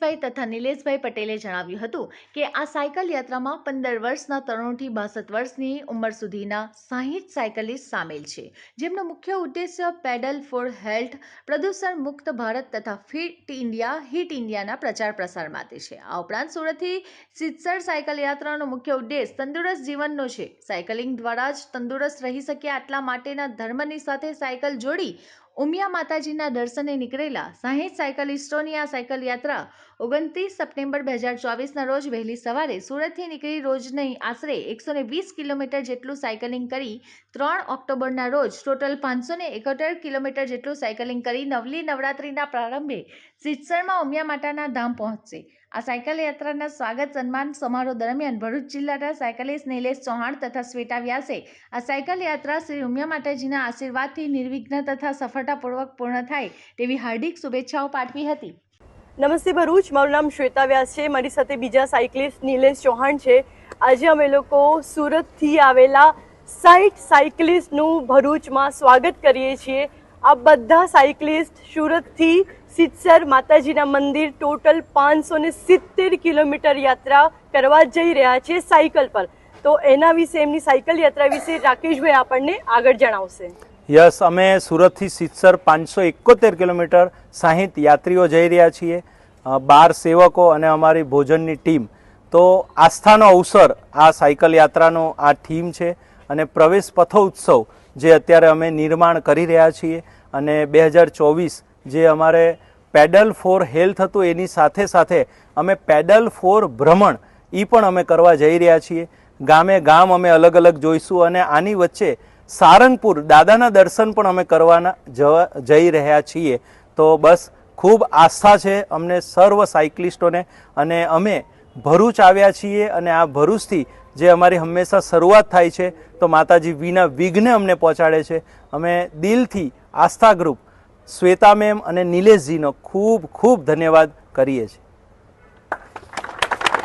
રમેશભાઈ તથા નિલેશભાઈ પટેલે જણાવ્યું હતું કે આ સાયકલ યાત્રામાં પંદર વર્ષના તરુણથી બાસઠ વર્ષની ઉંમર સુધીના સાહીઠ સાયકલિસ્ટ સામેલ છે. જેમનો મુખ્ય ઉદ્દેશ્ય પેડલ ફોર હેલ્થ, પ્રદૂષણ મુક્ત ભારત તથા ફિટ ઇન્ડિયા, હિટ ઇન્ડિયાના પ્રચાર પ્રસાર માટે છે. આ ઉપરાંત સુરતથી સિત્સર સાયકલ યાત્રાનો મુખ્ય ઉદ્દેશ તંદુરસ્ત જીવનનો છે. સાયકલિંગ દ્વારા જ તંદુરસ્ત રહી શકે આટલા માટેના ધર્મની સાથે સાયકલ જોડી ઉમિયા માતાજીના દર્શને નીકળેલા સાહીઠ સાયકલિસ્ટોની આ સાયકલ યાત્રા ઓગણત્રીસ સપ્ટેમ્બર બે હજાર ચોવીસના રોજ વહેલી સવારે સુરતથી નીકળી રોજની આશરે એકસો વીસ કિલોમીટર જેટલું સાયકલિંગ કરી ત્રણ ઓક્ટોબરના રોજ ટોટલ પાંચસો એકોતેર કિલોમીટર જેટલું સાયકલિંગ કરી નવલી નવરાત્રિના પ્રારંભે સિત્સરમાં ઉમિયા માતાના ધામ પહોંચશે. આ સાયકલ યાત્રાના સ્વાગત સન્માન સમારોહ દરમિયાન ભરૂચ જિલ્લાના સાયકલિસ્ટ નિલેશ ચૌહાણ તથા શ્વેતા વ્યાસે આ સાયકલ યાત્રા શ્રી ઉમિયા માતાજીના આશીર્વાદથી નિર્વિઘ્ન તથા સફળતાપૂર્વક પૂર્ણ થાય તેવી હાર્દિક શુભેચ્છાઓ પાઠવી હતી. નમસ્તે ભરૂચ. મારું નામ શ્વેતા વ્યાસ છે. મારી સાથે બીજા સાયકલિસ્ટ નિલેશ ચૌહાણ છે. આજે અમે લોકો સુરતથી આવેલા સાઈઠ સાયકલિસ્ટનું ભરૂચમાં સ્વાગત કરીએ છીએ. આ બધા સાયકલિસ્ટ સુરતથી સિત્સર માતાજીના મંદિર ટોટલ પાંચસો ને સિત્તેર કિલોમીટર યાત્રા કરવા જઈ રહ્યા છે સાયકલ પર. તો એના વિશે, એમની સાયકલ યાત્રા વિશે રાકેશભાઈ આપણને આગળ જણાવશે. યસ, અમે સુરતથી સિત્સર પાંચસો એકોતેર કિલોમીટર સાહીઠ યાત્રીઓ જઈ રહ્યા છીએ બાર સેવકો અને અમારી ભોજનની ટીમ. તો આસ્થાનો અવસર આ સાયકલ યાત્રાનો આ થીમ છે અને પ્રવેશ પથોત્સવ જે અત્યારે અમે નિર્માણ કરી રહ્યા છીએ અને બે હજાર ચોવીસ જે અમારે પેડલ ફોર હેલ્થ હતું, એની સાથે સાથે અમે પેડલ ફોર ભ્રમણ એ પણ અમે કરવા જઈ રહ્યા છીએ. ગામે ગામ અમે અલગ અલગ જોઈશું અને આની વચ્ચે સારંગપુર દાદાના દર્શન પણ અમે કરવાના જઈ રહ્યા છીએ. તો બસ ખૂબ આસ્થા છે અમને સર્વ સાયકલિસ્ટોને અને અમે ભરૂચ આવ્યા છીએ અને આ ભરૂચથી જે અમારી હંમેશા શરૂઆત થાય છે, તો માતાજી વિના વિઘ્ને અમને પહોંચાડે છે. અમે દિલથી આસ્થા ગ્રુપ શ્વેતા મેમ અને નિલેશજીનો ખૂબ ખૂબ ધન્યવાદ કરીએ છીએ.